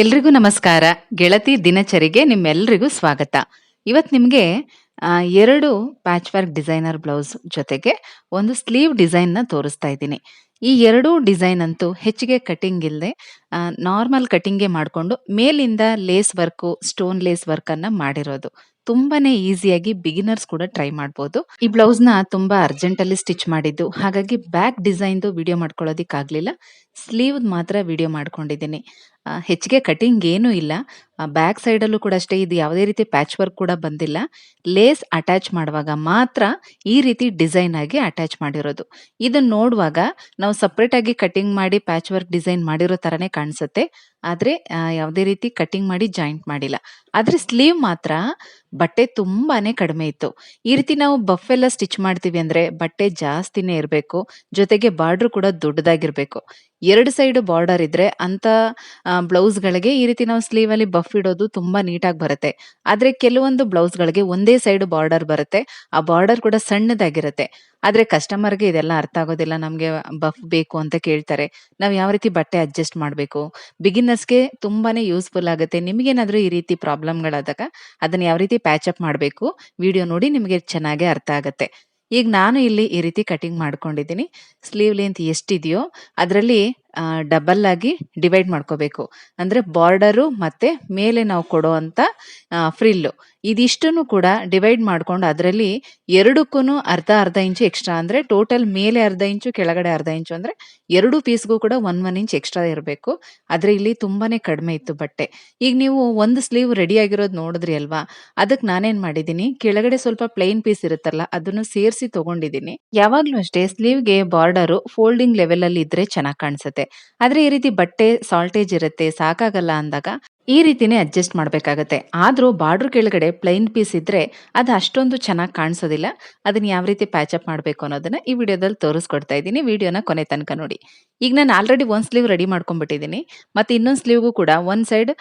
ಎಲ್ರಿಗೂ ನಮಸ್ಕಾರ. ಗೆಳತಿ ದಿನಚರಿಗೆ ನಿಮ್ಮೆಲ್ರಿಗೂ ಸ್ವಾಗತ. ಇವತ್ತು ನಿಮಗೆ ಎರಡು ಪ್ಯಾಚ್ ವರ್ಕ್ ಡಿಸೈನರ್ ಬ್ಲೌಸ್ ಜೊತೆಗೆ ಒಂದು ಸ್ಲೀವ್ ಡಿಸೈನ್ನ ತೋರಿಸ್ತಾ ಇದ್ದೀನಿ. ಈ ಎರಡೂ ಡಿಸೈನ್ ಅಂತೂ ಹೆಚ್ಚಿಗೆ ಕಟಿಂಗ್ ಇಲ್ಲದೆ ನಾರ್ಮಲ್ ಕಟಿಂಗ್ಗೆ ಮಾಡಿಕೊಂಡು ಮೇಲಿಂದ lace work stone lace work ಅನ್ನ ಮಾಡಿರೋದು. ತುಂಬಾನೇ ಈಸಿಯಾಗಿ ಬಿಗಿನರ್ಸ್ ಕೂಡ ಟ್ರೈ ಮಾಡ್ಬೋದು. ಈ ಬ್ಲೌಸ್ನ ತುಂಬಾ ಅರ್ಜೆಂಟ್ ಅಲ್ಲಿ ಸ್ಟಿಚ್ ಮಾಡಿದ್ದು. ಹಾಗಾಗಿ ಬ್ಯಾಕ್ ಡಿಸೈನ್ ವಿಡಿಯೋ ಮಾಡ್ಕೊಳ್ಳೋದಿಕ್ಕಾಗ್ಲಿಲ್ಲ. ಸ್ಲೀವ್ ಮಾತ್ರ ವಿಡಿಯೋ ಮಾಡ್ಕೊಂಡಿದ್ದೀನಿ. ಹೆಚ್ಚಿಗೆ ಕಟಿಂಗ್ ಏನೂ ಇಲ್ಲ. ಬ್ಯಾಕ್ ಸೈಡಲ್ಲೂ ಕೂಡ ಅಷ್ಟೇ, ಇದು ಯಾವುದೇ ರೀತಿ ಪ್ಯಾಚ್ ವರ್ಕ್ ಕೂಡ ಬಂದಿಲ್ಲ. ಲೇಸ್ ಅಟ್ಯಾಚ್ ಮಾಡುವಾಗ ಮಾತ್ರ ಈ ರೀತಿ ಡಿಸೈನ್ ಆಗಿ ಅಟ್ಯಾಚ್ ಮಾಡಿರೋದು. ಇದನ್ನ ನೋಡುವಾಗ ನಾವು ಸಪ್ರೇಟ್ ಆಗಿ ಕಟಿಂಗ್ ಮಾಡಿ ಪ್ಯಾಚ್ ವರ್ಕ್ ಡಿಸೈನ್ ಮಾಡಿರೋ ತರನೇ ಕಾಣಿಸುತ್ತೆ. ಆದ್ರೆ ಯಾವುದೇ ರೀತಿ ಕಟಿಂಗ್ ಮಾಡಿ ಜಾಯಿಂಟ್ ಮಾಡಿಲ್ಲ. ಆದ್ರೆ ಸ್ಲೀವ್ ಮಾತ್ರ ಬಟ್ಟೆ ತುಂಬಾನೇ ಕಡಿಮೆ ಇತ್ತು. ಈ ರೀತಿ ನಾವು ಬಫ್ ಸ್ಟಿಚ್ ಮಾಡ್ತೀವಿ ಅಂದ್ರೆ ಬಟ್ಟೆ ಜಾಸ್ತಿನೇ ಇರಬೇಕು. ಜೊತೆಗೆ ಬಾರ್ಡ್ರು ಕೂಡ ದೊಡ್ಡದಾಗಿರ್ಬೇಕು. ಎರಡು ಸೈಡ್ ಬಾರ್ಡರ್ ಇದ್ರೆ ಅಂತ ಬ್ಲೌಸ್ ಗಳಿಗೆ ಈ ರೀತಿ ನಾವು ಸ್ಲೀವ್ ಅಲ್ಲಿ ಬಫ್ ಇಡೋದು ತುಂಬಾ ನೀಟಾಗಿ ಬರುತ್ತೆ. ಆದ್ರೆ ಕೆಲವೊಂದು ಬ್ಲೌಸ್ ಗಳಿಗೆ ಒಂದೇ ಸೈಡ್ ಬಾರ್ಡರ್ ಬರುತ್ತೆ. ಆ ಬಾರ್ಡರ್ ಕೂಡ ಸಣ್ಣದಾಗಿರುತ್ತೆ. ಆದ್ರೆ ಕಸ್ಟಮರ್ಗೆ ಇದೆಲ್ಲ ಅರ್ಥ ಆಗೋದಿಲ್ಲ. ನಮ್ಗೆ ಬಫ್ ಬೇಕು ಅಂತ ಕೇಳ್ತಾರೆ. ನಾವ್ ಯಾವ ರೀತಿ ಬಟ್ಟೆ ಅಡ್ಜಸ್ಟ್ ಮಾಡಬೇಕು? ಬಿಗಿನರ್ಸ್ಗೆ ತುಂಬಾನೇ ಯೂಸ್ಫುಲ್ ಆಗುತ್ತೆ. ನಿಮಗೇನಾದ್ರೂ ಈ ರೀತಿ ಪ್ರಾಬ್ಲಮ್ಗಳಾದಾಗ ಅದನ್ನ ಯಾವ ರೀತಿ ಪ್ಯಾಚ್ ಅಪ್ ಮಾಡಬೇಕು? ವಿಡಿಯೋ ನೋಡಿ ನಿಮಗೆ ಚೆನ್ನಾಗಿ ಅರ್ಥ ಆಗುತ್ತೆ. ಈಗ ನಾನು ಇಲ್ಲಿ ಈ ರೀತಿ ಕಟಿಂಗ್ ಮಾಡ್ಕೊಂಡಿದ್ದೀನಿ. ಸ್ಲೀವ್ ಲೆಂತ್ ಎಷ್ಟಿದೆಯೋ ಅದರಲ್ಲಿ ಡಬಲ್ ಆಗಿ ಡಿವೈಡ್ ಮಾಡ್ಕೋಬೇಕು. ಅಂದ್ರೆ ಬಾರ್ಡರು ಮತ್ತೆ ಮೇಲೆ ನಾವು ಕೊಡೋ ಅಂತ ಫ್ರಿಲ್ಲು ಇದಿಷ್ಟನ್ನು ಕೂಡ ಡಿವೈಡ್ ಮಾಡ್ಕೊಂಡು ಅದರಲ್ಲಿ ಎರಡಕ್ಕೂ ಅರ್ಧ ಅರ್ಧ ಇಂಚು ಎಕ್ಸ್ಟ್ರಾ ಅಂದ್ರೆ ಟೋಟಲ್ ಮೇಲೆ ಅರ್ಧ ಇಂಚು, ಕೆಳಗಡೆ ಅರ್ಧ ಇಂಚು ಅಂದ್ರೆ ಎರಡು ಪೀಸ್ಗೂ ಕೂಡ ಒನ್ ಒನ್ ಇಂಚ್ ಎಕ್ಸ್ಟ್ರಾ ಇರಬೇಕು. ಆದ್ರೆ ಇಲ್ಲಿ ತುಂಬಾನೇ ಕಡಿಮೆ ಇತ್ತು ಬಟ್ಟೆ. ಈಗ ನೀವು ಒಂದು ಸ್ಲೀವ್ ರೆಡಿ ಆಗಿರೋದು ನೋಡಿದ್ರಿ ಅಲ್ವಾ? ಅದಕ್ಕೆ ನಾನೇನ್ ಮಾಡಿದ್ದೀನಿ? ಕೆಳಗಡೆ ಸ್ವಲ್ಪ ಪ್ಲೈನ್ ಪೀಸ್ ಇರುತ್ತಲ್ಲ, ಅದನ್ನು ಸೇರಿಸಿ ತಗೊಂಡಿದ್ದೀನಿ. ಯಾವಾಗ್ಲೂ ಅಷ್ಟೇ ಸ್ಲೀವ್ಗೆ ಬಾರ್ಡರು ಫೋಲ್ಡಿಂಗ್ ಲೆವೆಲ್ ಅಲ್ಲಿ ಇದ್ರೆ ಚೆನ್ನಾಗಿ ಕಾಣಿಸುತ್ತೆ. ಆದ್ರೆ ಈ ರೀತಿ ಬಟ್ಟೆ ಸಾಲ್ಟೇಜ್ ಇರುತ್ತೆ, ಸಾಕಾಗಲ್ಲ ಅಂದಾಗ ಈ ರೀತಿನೇ ಅಡ್ಜಸ್ಟ್ ಮಾಡಬೇಕಾಗತ್ತೆ. ಆದ್ರೂ ಬಾರ್ಡರ್ ಕೆಳಗಡೆ ಪ್ಲೈನ್ ಪೀಸ್ ಇದ್ರೆ ಅದು ಅಷ್ಟೊಂದು ಚೆನ್ನಾಗಿ ಕಾಣಿಸೋದಿಲ್ಲ. ಅದನ್ನ ಯಾವ ರೀತಿ ಪ್ಯಾಚ್ ಅಪ್ ಮಾಡಬೇಕು ಅನ್ನೋದನ್ನ ಈ ವಿಡಿಯೋದಲ್ಲಿ ತೋರಿಸ್ಕೊಡ್ತಾ ಇದ್ದೀನಿ. ವಿಡಿಯೋನ ಕೊನೆ ತನಕ ನೋಡಿ. ಈಗ ನಾನು ಆಲ್ರೆಡಿ ಒಂದ್ ಸ್ಲೀವ್ ರೆಡಿ ಮಾಡ್ಕೊಂಡ್ಬಿಟ್ಟಿದ್ದೀನಿ. ಮತ್ತೆ ಇನ್ನೊಂದ್ ಸ್ಲೀವ್ಗೂ ಕೂಡ ಒಂದ್ ಸೈಡ್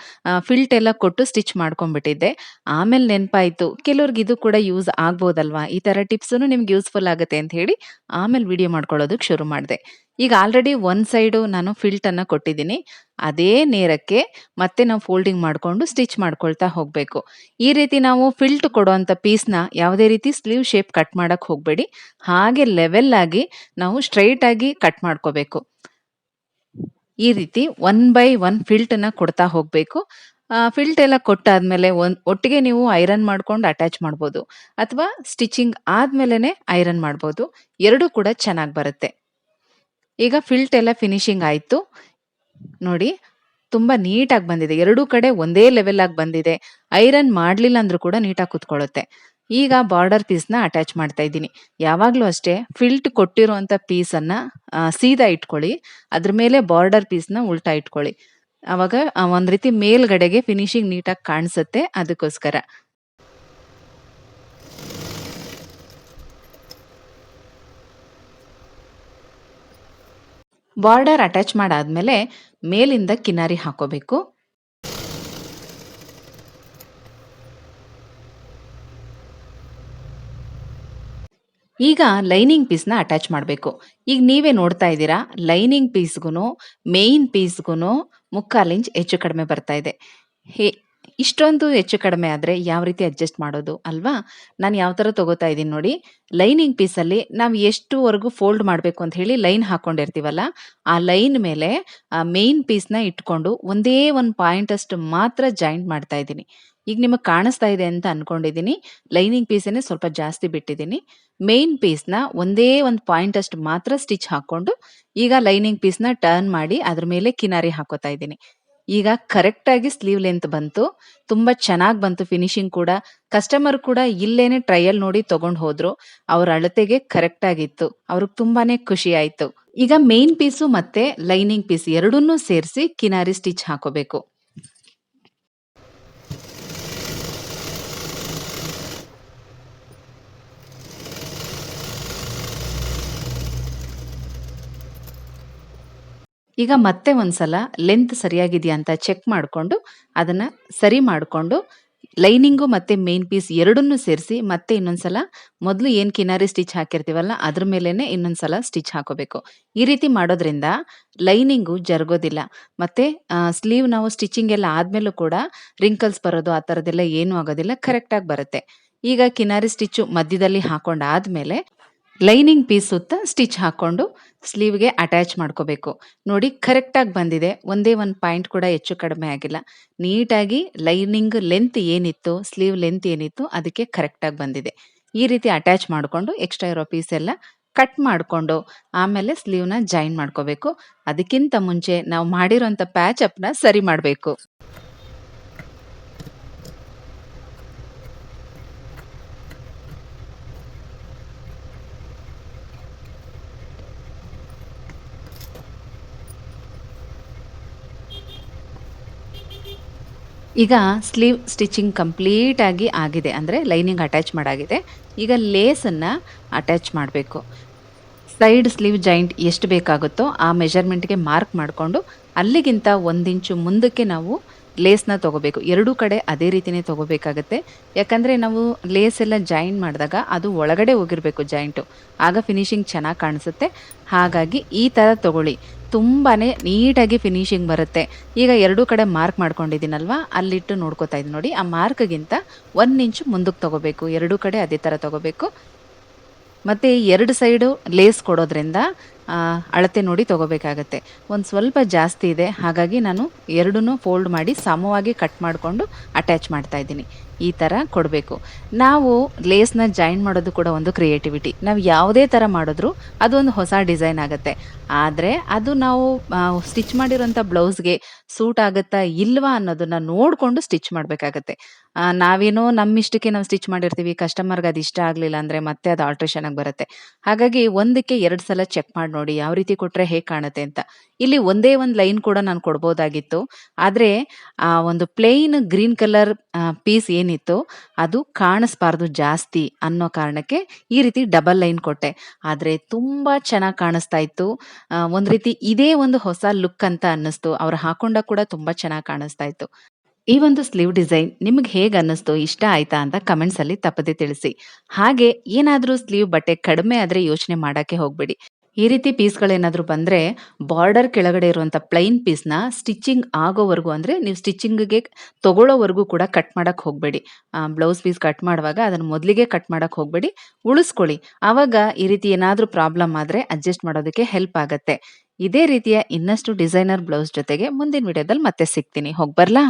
ಫಿಲ್ಟ್ ಎಲ್ಲ ಕೊಟ್ಟು ಸ್ಟಿಚ್ ಮಾಡ್ಕೊಂಡ್ಬಿಟ್ಟಿದ್ದೆ. ಆಮೇಲೆ ನೆನಪಾಯ್ತು. ಕೆಲವ್ರಿಗೆ ಇದು ಕೂಡ ಯೂಸ್ ಆಗ್ಬೋದಲ್ವಾ? ಈ ತರ ಟಿಪ್ಸ್ ನಿಮ್ಗೆ ಯೂಸ್ಫುಲ್ ಆಗುತ್ತೆ ಅಂತ ಹೇಳಿ ಆಮೇಲೆ ವಿಡಿಯೋ ಮಾಡ್ಕೊಳ್ಳೋದಕ್ಕೆ ಶುರು ಮಾಡಿದೆ. ಈಗ ಆಲ್ರೆಡಿ ಒಂದು ಸೈಡು ನಾನು ಫಿಲ್ಟನ್ನು ಕೊಟ್ಟಿದ್ದೀನಿ. ಅದೇ ನೇರಕ್ಕೆ ಮತ್ತೆ ನಾವು ಫೋಲ್ಡಿಂಗ್ ಮಾಡಿಕೊಂಡು ಸ್ಟಿಚ್ ಮಾಡ್ಕೊಳ್ತಾ ಹೋಗಬೇಕು. ಈ ರೀತಿ ನಾವು ಫಿಲ್ಟ್ ಕೊಡುವಂಥ ಪೀಸ್ನ ಯಾವುದೇ ರೀತಿ ಸ್ಲೀವ್ ಶೇಪ್ ಕಟ್ ಮಾಡೋಕ್ಕೆ ಹೋಗಬೇಡಿ. ಹಾಗೆ ಲೆವೆಲ್ ಆಗಿ ನಾವು ಸ್ಟ್ರೈಟ್ ಆಗಿ ಕಟ್ ಮಾಡ್ಕೋಬೇಕು. ಈ ರೀತಿ ಒನ್ ಬೈ ಒನ್ ಫಿಲ್ಟನ್ನ ಕೊಡ್ತಾ ಹೋಗಬೇಕು. ಫಿಲ್ಟ್ ಎಲ್ಲ ಕೊಟ್ಟಾದ್ಮೇಲೆ ಒನ್, ಒಟ್ಟಿಗೆ ನೀವು ಐರನ್ ಮಾಡ್ಕೊಂಡು ಅಟ್ಯಾಚ್ ಮಾಡ್ಬೋದು. ಅಥವಾ ಸ್ಟಿಚಿಂಗ್ ಆದ್ಮೇಲೆ ಐರನ್ ಮಾಡ್ಬೋದು. ಎರಡೂ ಕೂಡ ಚೆನ್ನಾಗಿ ಬರುತ್ತೆ. ಈಗ ಫಿಲ್ಟ್ ಎಲ್ಲ ಫಿನಿಶಿಂಗ್ ಆಯಿತು. ನೋಡಿ, ತುಂಬ ನೀಟಾಗಿ ಬಂದಿದೆ. ಎರಡೂ ಕಡೆ ಒಂದೇ ಲೆವೆಲ್ ಆಗಿ ಬಂದಿದೆ. ಐರನ್ ಮಾಡಲಿಲ್ಲ ಅಂದ್ರೂ ಕೂಡ ನೀಟಾಗಿ ಕುತ್ಕೊಳ್ಳುತ್ತೆ. ಈಗ ಬಾರ್ಡರ್ ಪೀಸ್ನ ಅಟ್ಯಾಚ್ ಮಾಡ್ತಾ ಇದ್ದೀನಿ. ಯಾವಾಗಲೂ ಅಷ್ಟೇ ಫಿಲ್ಟ್ ಕೊಟ್ಟಿರುವಂಥ ಪೀಸನ್ನು ಸೀದಾ ಇಟ್ಕೊಳ್ಳಿ. ಅದ್ರ ಮೇಲೆ ಬಾರ್ಡರ್ ಪೀಸ್ನ ಉಲ್ಟಾ ಇಟ್ಕೊಳ್ಳಿ. ಆವಾಗ ಒಂದ್ ರೀತಿ ಮೇಲ್ಗಡೆಗೆ ಫಿನಿಶಿಂಗ್ ನೀಟಾಗಿ ಕಾಣಿಸುತ್ತೆ. ಅದಕ್ಕೋಸ್ಕರ. ಬಾರ್ಡರ್ ಅಟ್ಯಾಚ್ ಮಾಡಾದ್ಮೇಲೆ ಮೇಲಿಂದ ಕಿನಾರಿ ಹಾಕೋಬೇಕು. ಈಗ ಲೈನಿಂಗ್ ಪೀಸ್ನ ಅಟ್ಯಾಚ್ ಮಾಡಬೇಕು. ಈಗ ನೀವೇ ನೋಡ್ತಾ ಇದ್ದೀರಾ, ಲೈನಿಂಗ್ ಪೀಸ್ಗೂ ಮೇಯ್ನ್ ಪೀಸ್ಗೂ ಮುಕ್ಕಾಲಿಂಚ್ ಹೆಚ್ಚು ಕಡಿಮೆ ಬರ್ತಾ ಇದೆ. ಹೇ ಇಷ್ಟೊಂದು ಹೆಚ್ಚು ಕಡಿಮೆ ಆದ್ರೆ ಯಾವ ರೀತಿ ಅಡ್ಜಸ್ಟ್ ಮಾಡೋದು ಅಲ್ವಾ? ನಾನು ಯಾವ ತರ ತಗೋತಾ ಇದ್ದೀನಿ ನೋಡಿ. ಲೈನಿಂಗ್ ಪೀಸಲ್ಲಿ ನಾವು ಎಷ್ಟುವರೆಗೂ ಫೋಲ್ಡ್ ಮಾಡಬೇಕು ಅಂತ ಹೇಳಿ ಲೈನ್ ಹಾಕ್ಕೊಂಡಿರ್ತೀವಲ್ಲ ಆ ಲೈನ್ ಮೇಲೆ, ಆ ಮೇಯ್ನ್ ಪೀಸ್ನ ಇಟ್ಕೊಂಡು ಒಂದೇ ಒಂದು ಪಾಯಿಂಟ್ ಅಷ್ಟು ಮಾತ್ರ ಜಾಯಿಂಟ್ ಮಾಡ್ತಾ ಇದ್ದೀನಿ. ಈಗ ನಿಮಗೆ ಕಾಣಿಸ್ತಾ ಇದೆ ಅಂತ ಅನ್ಕೊಂಡಿದ್ದೀನಿ. ಲೈನಿಂಗ್ ಪೀಸನ್ನೇ ಸ್ವಲ್ಪ ಜಾಸ್ತಿ ಬಿಟ್ಟಿದ್ದೀನಿ. ಮೇನ್ ಪೀಸ್ನ ಒಂದೇ ಒಂದು ಪಾಯಿಂಟ್ ಅಷ್ಟು ಮಾತ್ರ ಸ್ಟಿಚ್ ಹಾಕೊಂಡು ಈಗ ಲೈನಿಂಗ್ ಪೀಸ್ನ ಟರ್ನ್ ಮಾಡಿ ಅದ್ರ ಮೇಲೆ ಕಿನಾರಿ ಹಾಕೋತಾ ಇದ್ದೀನಿ. ಈಗ ಕರೆಕ್ಟ್ ಆಗಿ ಸ್ಲೀವ್ ಲೆಂತ್ ಬಂತು. ತುಂಬಾ ಚೆನ್ನಾಗಿ ಬಂತು ಫಿನಿಶಿಂಗ್ ಕೂಡ. ಕಸ್ಟಮರ್ ಕೂಡ ಇಲ್ಲೇನೆ ಟ್ರಯಲ್ ನೋಡಿ ತಗೊಂಡ್ ಹೋದ್ರು. ಅವ್ರ ಅಳತೆಗೆ ಕರೆಕ್ಟ್ ಆಗಿತ್ತು. ಅವ್ರಿಗೆ ತುಂಬಾನೇ ಖುಷಿ ಆಯ್ತು. ಈಗ ಮೇನ್ ಪೀಸು ಮತ್ತೆ ಲೈನಿಂಗ್ ಪೀಸ್ ಎರಡನ್ನೂ ಸೇರಿಸಿ ಕಿನಾರಿ ಸ್ಟಿಚ್ ಹಾಕೋಬೇಕು. ಈಗ ಮತ್ತೆ ಒಂದ್ಸಲ ಲೆಂತ್ ಸರಿಯಾಗಿದೆಯಾ ಅಂತ ಚೆಕ್ ಮಾಡಿಕೊಂಡು ಅದನ್ನ ಸರಿ ಮಾಡಿಕೊಂಡು ಲೈನಿಂಗು ಮತ್ತೆ ಮೇನ್ ಪೀಸ್ ಎರಡನ್ನೂ ಸೇರಿಸಿ ಮತ್ತೆ ಇನ್ನೊಂದ್ಸಲ ಮೊದಲು ಏನು ಕಿನಾರಿ ಸ್ಟಿಚ್ ಹಾಕಿರ್ತೀವಲ್ಲ ಅದ್ರ ಮೇಲೇನೆ ಇನ್ನೊಂದ್ಸಲ ಸ್ಟಿಚ್ ಹಾಕೋಬೇಕು. ಈ ರೀತಿ ಮಾಡೋದ್ರಿಂದ ಲೈನಿಂಗು ಜರುಗೋದಿಲ್ಲ. ಮತ್ತೆ ಸ್ಲೀವ್ ನಾವು ಸ್ಟಿಚಿಂಗ್ ಎಲ್ಲ ಆದ್ಮೇಲೂ ಕೂಡ ರಿಂಕಲ್ಸ್ ಬರೋದು ಆ ಥರದ್ದೆಲ್ಲ ಏನೂ ಆಗೋದಿಲ್ಲ ಕರೆಕ್ಟಾಗಿ ಬರುತ್ತೆ. ಈಗ ಕಿನಾರಿ ಸ್ಟಿಚ್ಚು ಮಧ್ಯದಲ್ಲಿ ಹಾಕೊಂಡಾದ್ಮೇಲೆ ಲೈನಿಂಗ್ ಪೀಸ್ ಸುತ್ತ ಸ್ಟಿಚ್ ಹಾಕ್ಕೊಂಡು ಸ್ಲೀವ್ಗೆ ಅಟ್ಯಾಚ್ ಮಾಡ್ಕೋಬೇಕು. ನೋಡಿ, ಕರೆಕ್ಟಾಗಿ ಬಂದಿದೆ. ಒಂದೇ ಒಂದು ಪಾಯಿಂಟ್ ಕೂಡ ಹೆಚ್ಚು ಕಡಿಮೆ ಆಗಿಲ್ಲ. ನೀಟಾಗಿ ಲೈನಿಂಗ್ ಲೆಂತ್ ಏನಿತ್ತು, ಸ್ಲೀವ್ ಲೆಂತ್ ಏನಿತ್ತು ಅದಕ್ಕೆ ಕರೆಕ್ಟಾಗಿ ಬಂದಿದೆ. ಈ ರೀತಿ ಅಟ್ಯಾಚ್ ಮಾಡಿಕೊಂಡು ಎಕ್ಸ್ಟ್ರಾ ಇರೋ ಪೀಸ್ ಎಲ್ಲ ಕಟ್ ಮಾಡಿಕೊಂಡು ಆಮೇಲೆ ಸ್ಲೀವ್ನ ಜಾಯಿನ್ ಮಾಡ್ಕೋಬೇಕು. ಅದಕ್ಕಿಂತ ಮುಂಚೆ ನಾವು ಮಾಡಿರೋಂಥ ಪ್ಯಾಚ್ ಅಪ್ನ ಸರಿ ಮಾಡಬೇಕು. ಈಗ ಸ್ಲೀವ್ ಸ್ಟಿಚಿಂಗ್ ಕಂಪ್ಲೀಟ್ ಆಗಿ ಆಗಿದೆ. ಅಂದರೆ ಲೈನಿಂಗ್ ಅಟ್ಯಾಚ್ ಮಾಡಾಗಿದೆ. ಈಗ ಲೇಸನ್ನು ಅಟ್ಯಾಚ್ ಮಾಡಬೇಕು. ಸೈಡ್ ಸ್ಲೀವ್ ಜಾಯಿಂಟ್ ಎಷ್ಟು ಬೇಕಾಗುತ್ತೋ ಆ ಮೆಜರ್ಮೆಂಟ್ಗೆ ಮಾರ್ಕ್ ಮಾಡಿಕೊಂಡು ಅಲ್ಲಿಗಿಂತ ಒಂದು ಇಂಚು ಮುಂದಕ್ಕೆ ನಾವು ಲೇಸ್ನ ತೊಗೋಬೇಕು. ಎರಡೂ ಕಡೆ ಅದೇ ರೀತಿಯೇ ತೊಗೋಬೇಕಾಗತ್ತೆ. ಯಾಕಂದರೆ ನಾವು ಲೇಸ್ ಎಲ್ಲ ಜಾಯಿನ್ ಮಾಡಿದಾಗ ಅದು ಒಳಗಡೆ ಹೋಗಿರಬೇಕು ಜಾಯಿಂಟು ಆಗ ಫಿನಿಶಿಂಗ್ ಚೆನ್ನಾಗಿ ಕಾಣಿಸುತ್ತೆ. ಹಾಗಾಗಿ ಈ ಥರ ತೊಗೊಳ್ಳಿ. ತುಂಬಾ ನೀಟಾಗಿ ಫಿನಿಶಿಂಗ್ ಬರುತ್ತೆ. ಈಗ ಎರಡೂ ಕಡೆ ಮಾರ್ಕ್ ಮಾಡ್ಕೊಂಡಿದ್ದೀನಲ್ವ? ಅಲ್ಲಿಟ್ಟು ನೋಡ್ಕೋತಾ ಇದ್ದೀನಿ ನೋಡಿ. ಆ ಮಾರ್ಕ್ಗಿಂತ ಒಂದು ಇಂಚು ಮುಂದಕ್ಕೆ ತೊಗೋಬೇಕು. ಎರಡೂ ಕಡೆ ಅದೇ ಥರ ತೊಗೋಬೇಕು. ಮತ್ತು ಎರಡು ಸೈಡು ಲೇಸ್ ಕೊಡೋದ್ರಿಂದ ಅಳತೆ ನೋಡಿ ತೊಗೋಬೇಕಾಗತ್ತೆ. ಒಂದು ಸ್ವಲ್ಪ ಜಾಸ್ತಿ ಇದೆ. ಹಾಗಾಗಿ ನಾನು ಎರಡನ್ನೂ ಫೋಲ್ಡ್ ಮಾಡಿ ಸಮವಾಗಿ ಕಟ್ ಮಾಡಿಕೊಂಡು ಅಟ್ಯಾಚ್ ಮಾಡ್ತಾ ಇದ್ದೀನಿ. ಈ ಥರ ಕೊಡಬೇಕು. ನಾವು ಲೇಸ್ನ ಜಾಯಿನ್ ಮಾಡೋದು ಕೂಡ ಒಂದು ಕ್ರಿಯೇಟಿವಿಟಿ ನಾವು ಯಾವುದೇ ಥರ ಮಾಡಿದ್ರೂ ಅದೊಂದು ಹೊಸ ಡಿಸೈನ್ ಆಗುತ್ತೆ. ಆದರೆ ಅದು ನಾವು ಸ್ಟಿಚ್ ಮಾಡಿರೋಂಥ ಬ್ಲೌಸ್ಗೆ ಸೂಟ್ ಆಗುತ್ತಾ ಇಲ್ವಾ ಅನ್ನೋದನ್ನ ನೋಡಿಕೊಂಡು ಸ್ಟಿಚ್ ಮಾಡಬೇಕಾಗತ್ತೆ. ನಾವೇನೋ ನಮ್ಮ ಇಷ್ಟಕ್ಕೆ ನಾವು ಸ್ಟಿಚ್ ಮಾಡಿರ್ತೀವಿ ಕಸ್ಟಮರ್ಗೆ ಅದು ಇಷ್ಟ ಆಗಲಿಲ್ಲ ಅಂದರೆ ಮತ್ತೆ ಅದು ಆಲ್ಟ್ರೇಷನ್ ಆಗಿ ಬರುತ್ತೆ. ಹಾಗಾಗಿ ಒಂದಕ್ಕೆ ಎರಡು ಸಲ ಚೆಕ್ ಮಾಡಿ ನೋಡಿ ಯಾವ ರೀತಿ ಕೊಟ್ರೆ ಹೇಗೆ ಕಾಣುತ್ತೆ ಅಂತ. ಇಲ್ಲಿ ಒಂದೇ ಒಂದು ಲೈನ್ ಕೂಡ ನಾನು ಕೊಡ್ಬೋದಾಗಿತ್ತು. ಆದರೆ, ಆ ಒಂದು ಪ್ಲೇನ್ ಗ್ರೀನ್ ಕಲರ್ ಪೀಸ್ ಏನಿತ್ತು ಅದು ಕಾಣಿಸ್ಬಾರ್ದು ಜಾಸ್ತಿ ಅನ್ನೋ ಕಾರಣಕ್ಕೆ ಈ ರೀತಿ ಡಬಲ್ ಲೈನ್ ಕೊಟ್ಟೆ. ಆದರೆ ತುಂಬ ಚೆನ್ನಾಗಿ ಕಾಣಿಸ್ತಾ ಇತ್ತು. ಒಂದು ರೀತಿ ಇದೇ ಒಂದು ಹೊಸ ಲುಕ್ ಅಂತ ಅನ್ನಿಸ್ತು. ಅವ್ರು ಹಾಕೊಂಡ ಕೂಡ ತುಂಬ ಚೆನ್ನಾಗಿ ಕಾಣಿಸ್ತಾ ಇತ್ತು. ಈ ಒಂದು ಸ್ಲೀವ್ ಡಿಸೈನ್ ನಿಮಗೆ ಹೇಗೆ ಅನ್ನಿಸ್ತು? ಇಷ್ಟ ಆಯ್ತಾ ಅಂತ ಕಮೆಂಟ್ಸಲ್ಲಿ ತಪ್ಪದೆ ತಿಳಿಸಿ. ಹಾಗೆ ಏನಾದರೂ ಸ್ಲೀವ್ ಬಟ್ಟೆ ಕಡಿಮೆ ಆದ್ರೆ ಯೋಚನೆ ಮಾಡಕ್ಕೆ ಹೋಗ್ಬೇಡಿ. ಈ ರೀತಿ ಪೀಸ್ಗಳೇನಾದರೂ ಬಂದರೆ ಬಾರ್ಡರ್ ಕೆಳಗಡೆ ಇರುವಂಥ ಪ್ಲೈನ್ ಪೀಸ್ನ ಸ್ಟಿಚಿಂಗ್ ಆಗೋವರೆಗೂ ಅಂದರೆ ನೀವು ಸ್ಟಿಚಿಂಗ್ಗೆ ತಗೊಳ್ಳೋವರೆಗೂ ಕೂಡ ಕಟ್ ಮಾಡೋಕ್ಕೆ ಹೋಗಬೇಡಿ. ಬ್ಲೌಸ್ ಪೀಸ್ ಕಟ್ ಮಾಡುವಾಗ ಅದನ್ನು ಮೊದಲಿಗೆ ಕಟ್ ಮಾಡೋಕ್ಕೆ ಹೋಗಬೇಡಿ. ಉಳಿಸ್ಕೊಳ್ಳಿ. ಆವಾಗ ಈ ರೀತಿ ಏನಾದರೂ ಪ್ರಾಬ್ಲಮ್ ಆದರೆ ಅಡ್ಜಸ್ಟ್ ಮಾಡೋದಕ್ಕೆ ಹೆಲ್ಪ್ ಆಗುತ್ತೆ. ಇದೇ ರೀತಿಯ ಇನ್ನಷ್ಟು ಡಿಸೈನರ್ ಬ್ಲೌಸ್ ಜೊತೆಗೆ ಮುಂದಿನ ವಿಡಿಯೋದಲ್ಲಿ ಮತ್ತೆ ಸಿಗ್ತೀನಿ. ಹೋಗ್ಬರ್ಲಾ